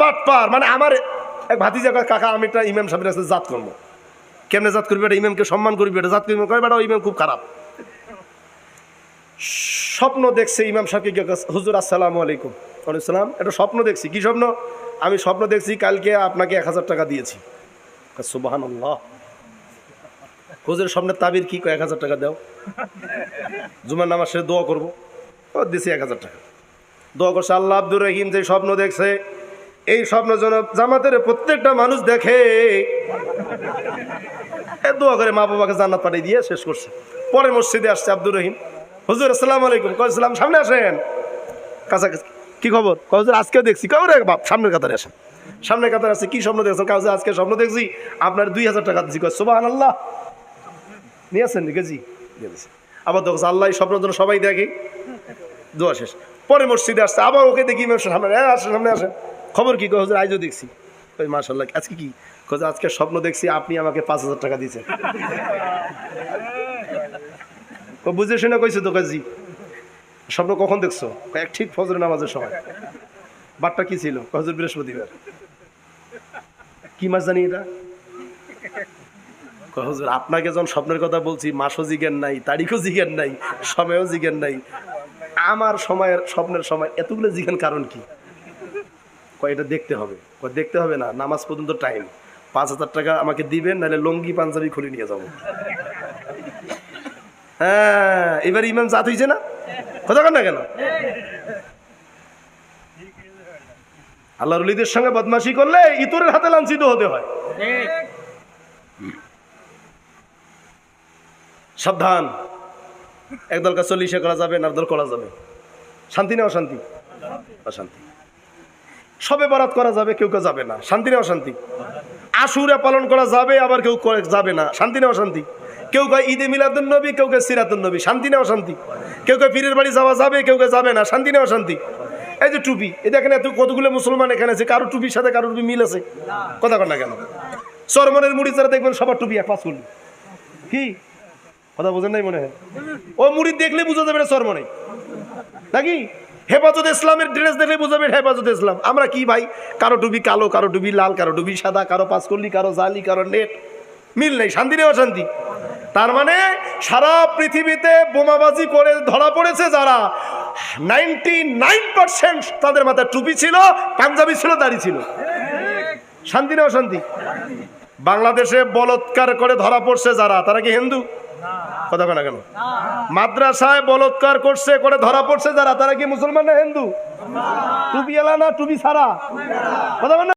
পাটপার মানে আমার এক কয়, কাকা আমি একটা ইমাম সাহেবের কাছে জাত করব। কেমনে জাত করবি? এটা ইমামকে সম্মান করবি এটা জাত করবি? বেটা ওই ইমাম খুব খারাপ। স্বপ্ন দেখছে ইমাম সাহেবকে হুজুর আসসালাম আলাইকুম। সালাম। একটা স্বপ্ন দেখছি। কি স্বপ্ন? আমি স্বপ্ন দেখছি কালকে আপনাকে এক হাজার টাকা দিয়েছি। সুবাহান আল্লাহ হুজুরের স্বপ্নের তাবির কি? এক হাজার টাকা দাও। জুমার নামাজ শেষে দোয়া করব। দিছি এক হাজার টাকা। দোয়া করছে আল্লাহ আব্দুর রহিম যে স্বপ্ন দেখছে এই স্বপ্ন যেন জামাতের প্রত্যেকটা মানুষ দেখে দোয়া করে মা বাবাকে জান্নাত পাঠিয়ে দিয়ে শেষ করছে। পরে মসজিদে আসছে আব্দুর রহিম। হুজুর আসসালাম আলাইকুম। কয়েছিলাম সামনে আসেন। কাছাকাছি। কি খবর? কয়েছেন আজকেও দেখছি। কবে বাপ সামনের কাতারে আসেন। সামনের কাতারে আছে কি স্বপ্ন দেখছেন? কাউকে আজকে স্বপ্ন দেখছি আপনার দুই হাজার টাকা দিচ্ছি কয় সুবাহ আল্লাহ নিয়ে জি দিয়ে আবার দেখো আল্লাহ এই স্বপ্নের জন্য সবাই দেখে। দোয়া শেষ। পরে মসজিদে আসছে। আবার ওকে দেখি সামনে "হ্যাঁ, আসেন সামনে আসেন। খবর কি? কয় হুজুর আজও দেখছি। ওই মাশাল্লাহ আজকে কি? যে আজকে স্বপ্ন দেখছি আপনি আমাকে পাঁচ হাজার টাকা দিয়েছেন। বুঝে শুনে কইছে তো কাজী স্বপ্ন কখন দেখছ? এক ঠিক ফজর নামাজের সময়। বারটা কি ছিল? কয়, হুজুর বৃহস্পতিবার। কি মাছ জানি এটা? হুজুর আপনাকে যখন স্বপ্নের কথা বলছি মাসও জিজ্ঞেন নাই তারিখও জিজ্ঞেন নাই সময়ও জিজ্ঞেন নাই। আমার সময়ের স্বপ্নের সময় এতগুলো জিজ্ঞেন কারণ কি? কয় এটা দেখতে হবে। কয় দেখতে হবে না, নামাজ পর্যন্ত টাইম পাঁচ হাজার টাকা আমাকে দিবেন, নাহলে লঙ্গি, পাঞ্জাবি খুলে নিয়ে যাব। হ্যাঁ এবার ইমাম জাত হয়েছে না? কথা না কেন? আল্লাহ রলিদের সঙ্গে বদমাশি করলে ইতরের হাতে লাঞ্ছিত হতে হয়। সাবধান। একদল কাজ চল্লিশে করা যাবে না দল করা যাবে। শান্তি না অশান্তি? অশান্তি। সবে বরাত করা যাবে, কেউ কেউ যাবে না। শান্তি না অশান্তি? আশুরা পালন করা যাবে, আবার কেউ যাবে না। শান্তি না অশান্তি? কেউ কয় ঈদে মিলাদুল নবী, কেউ কে সিরাতুল নবী। শান্তি না অশান্তি? কেউ কে পীরের বাড়ি যাওয়া যাবে, কেউ কে যাবে না। শান্তি না অশান্তি? এই যে টুপি এই দেখেন এত কতগুলো মুসলমান এখানে আছে, কারও টুপির সাথে কারও টুপি মিল আছে? কথা কর না কেন? চরমনের মুড়ি যারা দেখবেন সবার টুপি এক পাঁচ করলি। কি? কথা বোঝেন নাই মনে হয়? ও মুড়ি দেখলে বুঝা যাবে না চরমনে। নাকি? হেফাজত ইসলামের ড্রেস দেখলে বুঝাবে হেফাজত ইসলাম। আমরা কি ভাই? কারও টুপি কালো, কারও টুপি লাল, কারও টুপি সাদা, কারও পাঁচকল্লি, কারও জালি, কারও নেট। মিল নেই, শান্তি নেই, অশান্তি। তার মানে সারা পৃথিবীতে বোমাবাজি করে ধরা পড়েছে যারা। নাইনটি নাইন পার্সেন্ট তাদের মাথায় টুপি ছিল, পাঞ্জাবি ছিল, দাড়ি ছিল। শান্তি না অশান্তি? বাংলাদেশে বলৎকার করে ধরা পড়ছে যারা, তারা কি হিন্দু? কথা বলে না কেন? মাদ্রাসায় বলৎকার করছে করে ধরা পড়ছে যারা, তারা কি মুসলমান না হিন্দু? টুপি এলা না টুপি সারা কথা?